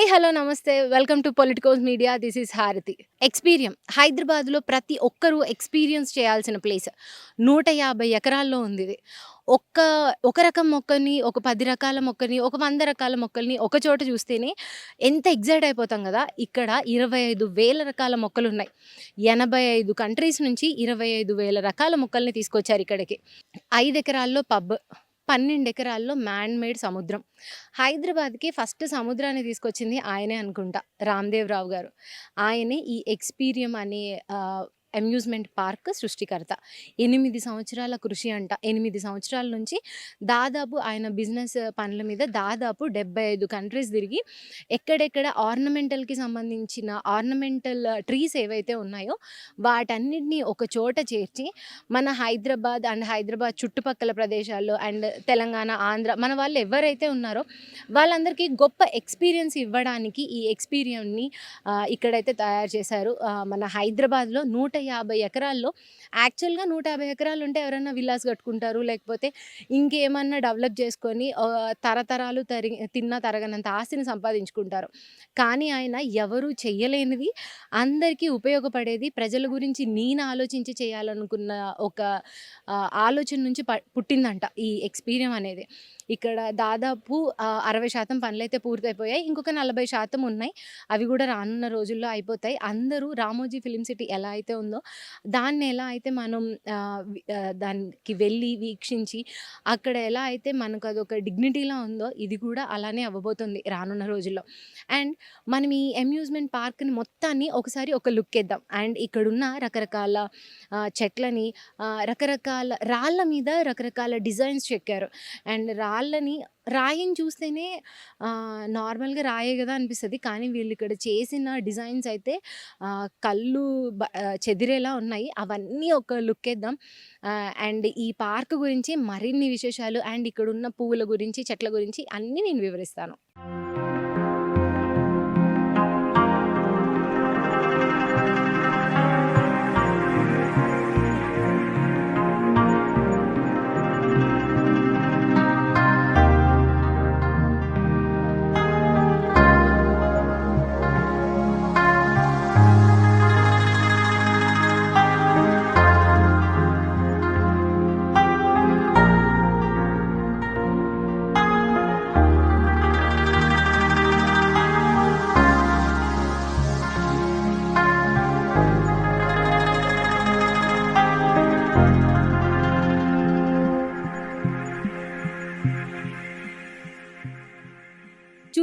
Hi hello నమస్తే. Welcome to Politicos Media this is Harathi. Experium హైదరాబాద్లో ప్రతి ఒక్కరూ ఎక్స్పీరియన్స్ చేయాల్సిన ప్లేస్ నూట యాభై ఎకరాల్లో ఉంది ఇది. ఒక్క ఒక రకం మొక్కని ఒక పది రకాల మొక్కని ఒక వంద రకాల మొక్కల్ని ఒక చోట చూస్తేనే ఎంత ఎగ్జైట్ అయిపోతాం కదా? ఇక్కడ ఇరవై ఐదు వేల రకాల మొక్కలు ఉన్నాయి ఎనభై ఐదు కంట్రీస్ నుంచి ఇరవై ఐదు వేల రకాల మొక్కల్ని తీసుకొచ్చారు ఇక్కడికి. ఐదు ఎకరాల్లో పబ్ పన్నెండు ఎకరాల్లో మ్యాన్ మేడ్ సముద్రం. హైదరాబాద్కి ఫస్ట్ సముద్రాన్ని తీసుకొచ్చింది ఆయనే అనుకుంటా రామ్దేవ్ రావు గారు. ఆయనే ఈ ఎక్స్పీరియం అనే అమ్యూజ్మెంట్ పార్క్ సృష్టికర్త. ఎనిమిది సంవత్సరాల కృషి అంట. ఎనిమిది సంవత్సరాల నుంచి దాదాపు ఆయన బిజినెస్ పనుల మీద దాదాపు డెబ్బై ఐదు కంట్రీస్ తిరిగి ఎక్కడెక్కడ ఆర్నమెంటల్కి సంబంధించిన ఆర్నమెంటల్ ట్రీస్ ఏవైతే ఉన్నాయో వాటన్నిటిని ఒక చోట చేర్చి మన హైదరాబాద్ అండ్ హైదరాబాద్ చుట్టుపక్కల ప్రదేశాల్లో అండ్ తెలంగాణ ఆంధ్ర మన వాళ్ళు ఎవరైతే ఉన్నారో వాళ్ళందరికీ గొప్ప ఎక్స్పీరియన్స్ ఇవ్వడానికి ఈ ఎక్స్పీరియన్ని ఇక్కడైతే తయారు చేశారు. మన హైదరాబాద్లో నూట యాభై ఎకరాల్లో. యాక్చువల్గా నూట యాభై ఎకరాలు ఉంటే ఎవరైనా విల్లాస్ కట్టుకుంటారు లేకపోతే ఇంకేమన్నా డెవలప్ చేసుకొని తరతరాలు తరి తిన్న తరగనంత ఆస్తిని సంపాదించుకుంటారు. కానీ ఆయన ఎవరు చెయ్యలేనిది అందరికీ ఉపయోగపడేది ప్రజల గురించి నేను ఆలోచించి చేయాలనుకున్న ఒక ఆలోచన నుంచి ప పుట్టిందంట ఈ ఎక్స్పీరియం అనేది. ఇక్కడ దాదాపు అరవై శాతం పనులు అయితే పూర్తయిపోయాయి. ఇంకొక నలభై శాతం ఉన్నాయి. అవి కూడా రానున్న రోజుల్లో అయిపోతాయి. అందరూ రామోజీ ఫిలిం సిటీ ఎలా అయితే ఉందో దాన్ని ఎలా అయితే మనం దానికి వెళ్ళి వీక్షించి అక్కడ ఎలా అయితే మనకు అదొక డిగ్నిటీలా ఉందో ఇది కూడా అలానే అవ్వబోతుంది రానున్న రోజుల్లో. అండ్ మనం ఈ అమ్యూజ్మెంట్ పార్క్ని మొత్తాన్ని ఒకసారి ఒక లుక్ వేద్దాం. అండ్ ఇక్కడున్న రకరకాల చెట్లని రకరకాల రాళ్ళ మీద రకరకాల డిజైన్స్ చెక్కారు. అండ్ రా వాళ్ళని రాయిని చూస్తేనే నార్మల్గా రాయే కదా అనిపిస్తుంది. కానీ వీళ్ళు ఇక్కడ చేసిన డిజైన్స్ అయితే కళ్ళు చెదిరేలా ఉన్నాయి. అవన్నీ ఒక లుక్ వేద్దాం అండ్ ఈ పార్క్ గురించి మరిన్ని విశేషాలు అండ్ ఇక్కడ ఉన్న పువ్వుల గురించి చెట్ల గురించి అన్నీ నేను వివరిస్తాను.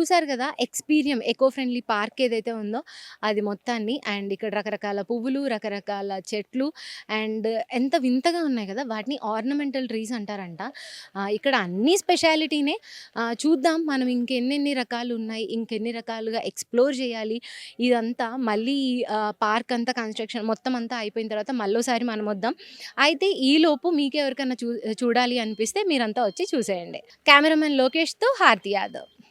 చూసారు కదా ఎక్స్పీరియం ఎకో ఫ్రెండ్లీ పార్క్ ఏదైతే ఉందో అది మొత్తాన్ని అండ్ ఇక్కడ రకరకాల పువ్వులు రకరకాల చెట్లు అండ్ ఎంత వింతగా ఉన్నాయి కదా వాటిని ఆర్నమెంటల్ ట్రీస్ అంటారంట. ఇక్కడ అన్ని స్పెషాలిటీనే చూద్దాం. మనం ఇంకెన్నెన్ని రకాలు ఉన్నాయి ఇంకెన్ని రకాలుగా ఎక్స్ప్లోర్ చేయాలి. ఇదంతా మళ్ళీ పార్క్ అంతా కన్స్ట్రక్షన్ మొత్తం అంతా అయిపోయిన తర్వాత మళ్ళీసారి మనం వద్దాం. అయితే ఈలోపు మీకు ఎవరికైనా చూ చూడాలి అనిపిస్తే మీరంతా వచ్చి చూసేయండి. Cameraman లోకేష్తో Harthi Yadav.